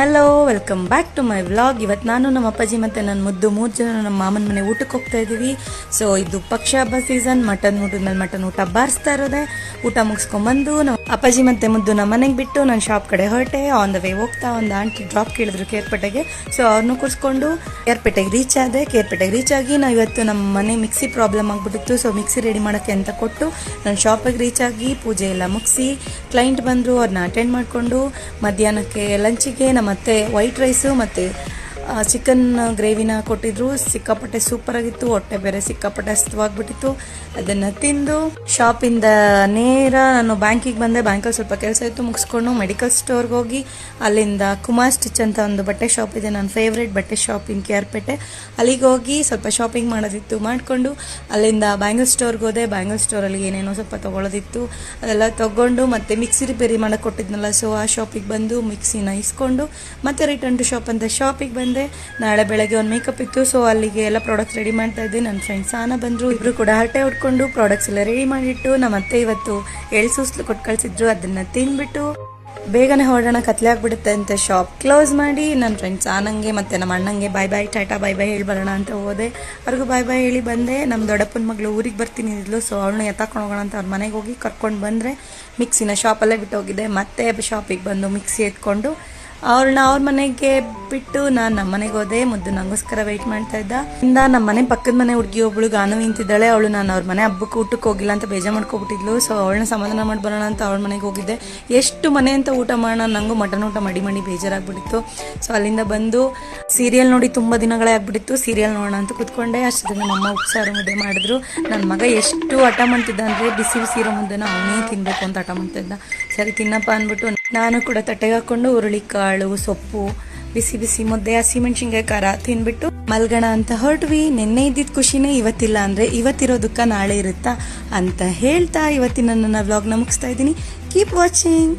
Hello welcome back to my vlog ಇವತ್ತು ನಾನು ನಮ್ಮ ಅಪ್ಪಾಜಿ ಮತ್ತು ನನ್ನ ಮುದ್ದು ಮೂರು ಜನ ನಮ್ಮ ಮಾಮನ ಮನೆ ಊಟಕ್ಕೆ ಹೋಗ್ತಾ ಇದ್ದೀವಿ ಸೊ ಇದು ಪಕ್ಷ ಹಬ್ಬ ಸೀಸನ್ ಮಟನ್ ಊಟದ ಮೇಲೆ ಮಟನ್ ಊಟ ಬಾರಿಸ್ತಾ ಇರೋದೆ. ಊಟ ಮುಗಿಸ್ಕೊಂಬಂದು ಅಪ್ಪಾಜಿ ಮತ್ತೆ ಮುದ್ದು ನಮ್ಮ ಮನೆಗೆ ಬಿಟ್ಟು ನಾನು ಶಾಪ್ ಕಡೆ ಹೊರಟೆ. ಆನ್ ದ ವೇ ಹೋಗ್ತಾ ಒಂದು ಆಂಟಿ ಡ್ರಾಪ್ ಕೇಳಿದ್ರು ಕೇರ್ಪೇಟೆಗೆ. ಸೊ ಅವ್ರನ್ನೂ ಕೂರಿಸ್ಕೊಂಡು ಕೇರ್ಪೇಟೆಗೆ ರೀಚ್ ಆದೆ. ಕೇರ್ಪೇಟೆಗೆ ರೀಚ್ ಆಗಿ ನಾವು ಇವತ್ತು ನಮ್ಮ ಮನೆ ಮಿಕ್ಸಿ ಪ್ರಾಬ್ಲಮ್ ಆಗಿಬಿಟ್ಟಿತ್ತು. ಸೊ ಮಿಕ್ಸಿ ರೆಡಿ ಮಾಡೋಕ್ಕೆ ಅಂತ ಕೊಟ್ಟು ನಾನು ಶಾಪಿಗೆ ರೀಚ್ ಆಗಿ ಪೂಜೆ ಎಲ್ಲ ಮುಗಿಸಿ ಕ್ಲೈಂಟ್ ಬಂದರು ಅವ್ರನ್ನ ಅಟೆಂಡ್ ಮಾಡಿಕೊಂಡು ಮಧ್ಯಾಹ್ನಕ್ಕೆ ಲಂಚಿಗೆ ನಮ್ಮ ಅತ್ತೆ ವೈಟ್ ರೈಸು ಮತ್ತು ಚಿಕನ್ ಗ್ರೇವಿನ ಕೊಟ್ಟಿದ್ರು. ಸಿಕ್ಕಾಪಟ್ಟೆ ಸೂಪರ್ ಆಗಿತ್ತು. ಹೊಟ್ಟೆ ಬೇರೆ ಸಿಕ್ಕಾಪಟ್ಟೆ ಹಸ್ತವಾಗ್ಬಿಟ್ಟಿತ್ತು ಅದನ್ನು ತಿಂದು ಶಾಪಿಂದ ನೇರ ನಾನು ಬ್ಯಾಂಕಿಗೆ ಬಂದೆ. ಬ್ಯಾಂಕಲ್ಲಿ ಸ್ವಲ್ಪ ಕೆಲಸ ಇತ್ತು, ಮುಗಿಸ್ಕೊಂಡು ಮೆಡಿಕಲ್ ಸ್ಟೋರ್ಗೆ ಹೋಗಿ, ಅಲ್ಲಿಂದ ಕುಮಾರ್ ಸ್ಟಿಚ್ ಅಂತ ಒಂದು ಬಟ್ಟೆ ಶಾಪ್ ಇದೆ. ನನ್ನ ಫೇವ್ರೇಟ್ ಬಟ್ಟೆ ಶಾಪ್ ಇನ್ ಪೇಟೆ ಅಲ್ಲಿಗೆ ಹೋಗಿ ಸ್ವಲ್ಪ ಶಾಪಿಂಗ್ ಮಾಡೋದಿತ್ತು. ಮಾಡಿಕೊಂಡು ಅಲ್ಲಿಂದ ಬ್ಯಾಂಗಲ್ ಸ್ಟೋರ್ಗೆ ಹೋದೆ. ಬ್ಯಾಂಗಲ್ ಸ್ಟೋರಲ್ಲಿ ಏನೇನೋ ಸ್ವಲ್ಪ ತೊಗೊಳೋದಿತ್ತು. ಅದೆಲ್ಲ ತೊಗೊಂಡು ಮತ್ತೆ ಮಿಕ್ಸಿ ರಿಪೇರಿ ಮಾಡೋಕ್ಕೆ ಕೊಟ್ಟಿದ್ನಲ್ಲ. ಸೊ ಆ ಶಾಪಿಗೆ ಬಂದು ಮಿಕ್ಸಿನ ಇಸ್ಕೊಂಡು ಮತ್ತೆ ರಿಟರ್ನ್ ಟು ಶಾಪ್ ಅಂತ ಶಾಪಿಗೆ ಬಂದೆ. ನಾಳೆ ಬೆಳಗ್ಗೆ ಒಂದು ಮೇಕಪ್ ಇತ್ತು ಸೊ ಅಲ್ಲಿಗೆ ಎಲ್ಲ ಪ್ರಾಡಕ್ಟ್ಸ್ ರೆಡಿ ಮಾಡ್ತಾ ಇದ್ದೆ. ನನ್ನ ಫ್ರೆಂಡ್ಸ್ ಆನ ಬಂದರು, ಇಬ್ರು ಕೂಡ ಹರಟೆ ಹೊಡ್ಕೊಂಡು ಪ್ರಾಡಕ್ಟ್ಸ್ ಎಲ್ಲ ರೆಡಿ ಮಾಡಿಟ್ಟು ನಮ್ಮ ಅತ್ತೆ ಇವತ್ತು ಎಳ್ಳು ಸೂಸ್ಲು ಕೊಟ್ಟು ಕಳಿಸಿದ್ರು, ಅದನ್ನ ತಿನ್ಬಿಟ್ಟು ಬೇಗನೆ ಹೊರಡೋಣ, ಕತ್ಲೆ ಆಗ್ಬಿಡುತ್ತೆ ಅಂತ ಶಾಪ್ ಕ್ಲೋಸ್ ಮಾಡಿ ನನ್ನ ಫ್ರೆಂಡ್ಸ್ ಆನಂಗೆ ಮತ್ತೆ ನಮ್ಮ ಅಣ್ಣಂಗೆ ಬಾಯ್ ಬಾಯ್ ಟಾಟಾ ಬಾಯ್ ಬಾಯ್ ಹೇಳಿ ಬರೋಣ ಅಂತ ಹೋದೆ. ಅವ್ರಿಗೂ ಬಾಯ್ ಬಾಯ್ ಹೇಳಿ ಬಂದೆ. ನಮ್ಮ ದೊಡ್ಡಪ್ಪನ ಮಗಳು ಊರಿಗೆ ಬರ್ತೀನಿ ಇದ್ಲು ಸೊ ಅವಳನ್ನ ಎತ್ತಾಕೊಂಡು ಹೋಗೋಣ ಅಂತ ಅವ್ರ ಮನೆಗೆ ಹೋಗಿ ಕರ್ಕೊಂಡು ಬಂದರೆ ಮಿಕ್ಸಿನ ಶಾಪಲ್ಲೇ ಬಿಟ್ಟು ಹೋಗಿದ್ದೆ ಮತ್ತೆ ಶಾಪಿಗೆ ಬಂದು ಮಿಕ್ಸಿ ಎತ್ಕೊಂಡು ಅವ್ಳನ್ನ ಅವ್ರ ಮನೆಗೆ ಬಿಟ್ಟು ನಾನು ನಮ್ಮ ಮನೆಗೆ ಹೋದೆ, ಮುದ್ದು ನಂಗೋಸ್ಕರ ವೆಯ್ಟ್ ಮಾಡ್ತಾ ಇದ್ದ. ಇಂದ ನಮ್ಮ ಮನೆ ಪಕ್ಕದ ಮನೆ ಹುಡುಗಿ ಒಬ್ಳು ಗಾನು ನಿಂತಿದ್ದಾಳೆ, ಅವಳು ನಾನು ಅವ್ರ ಮನೆ ಹಬ್ಬಕ್ಕೆ ಊಟಕ್ಕೆ ಹೋಗಿಲ್ಲ ಅಂತ ಬೇಜಾರು ಮಾಡ್ಕೊಬಿಟ್ಟಿದ್ಲು. ಸೊ ಅವಳನ್ನ ಸಮಾಧಾನ ಮಾಡಿ ಬರೋಣ ಅಂತ ಅವಳ ಮನೆಗೆ ಹೋಗಿದ್ದೆ. ಎಷ್ಟು ಮನೆ ಅಂತ ಊಟ ಮಾಡೋಣ, ನಂಗೂ ಮಟನ್ ಊಟ ಮಡಿ ಮಾಡಿ ಬೇಜಾರಾಗ್ಬಿಟ್ಟಿತ್ತು. ಸೊ ಅಲ್ಲಿಂದ ಬಂದು ಸೀರಿಯಲ್ ನೋಡಿ ತುಂಬ ದಿನಗಳೇ ಆಗ್ಬಿಟ್ಟಿತ್ತು. ಸೀರಿಯಲ್ ನೋಡೋಣ ಅಂತ ಕೂತ್ಕೊಂಡೆ. ದಿನ ನಮ್ಮ ಉಪ್ಸಾರು ಮುದ್ದೆ ಮಾಡಿದ್ರು. ನನ್ನ ಮಗ ಎಷ್ಟು ಹಠ ಮಾಡ್ತಿದ್ದ ಅಂದರೆ, ಬಿಸಿ ಬಿಸಿ ಇರೋ ಮುದ್ದೆನ ಅವನೇ ತಿನ್ನಬೇಕು ಅಂತ ಹಠ ಮಾಡ್ತಿದ್ದ. ಸರಿ, ತಿನ್ನಪ್ಪ ಅಂದ್ಬಿಟ್ಟು ನಾನು ಕೂಡ ತಟ್ಟೆಗೆ ಹಾಕೊಂಡು ಹುರುಳಿಕಾಳು ಸೊಪ್ಪು, ಬಿಸಿ ಬಿಸಿ ಮುದ್ದೆ ಹಸಿಮೆಣ್ಸಿನ್ಕಾಯಿ ಖಾರ ತಿನ್ಬಿಟ್ಟು ಮಲ್ಗಣ ಅಂತ ಹೊರಟ್ವಿ. ನಿನ್ನೆ ಇದ್ದಿದ್ದ ಖುಷಿನೇ ಇವತ್ತಿಲ್ಲ ಅಂದ್ರೆ ಇವತ್ತಿರೋ ದುಃಖ ನಾಳೆ ಇರುತ್ತಾ ಅಂತ ಹೇಳ್ತಾ ಇವತ್ತಿನ ನನ್ನ ವ್ಲಾಗ್ನ ಮುಗಿಸ್ತಾ ಇದ್ದೀನಿ. Keep watching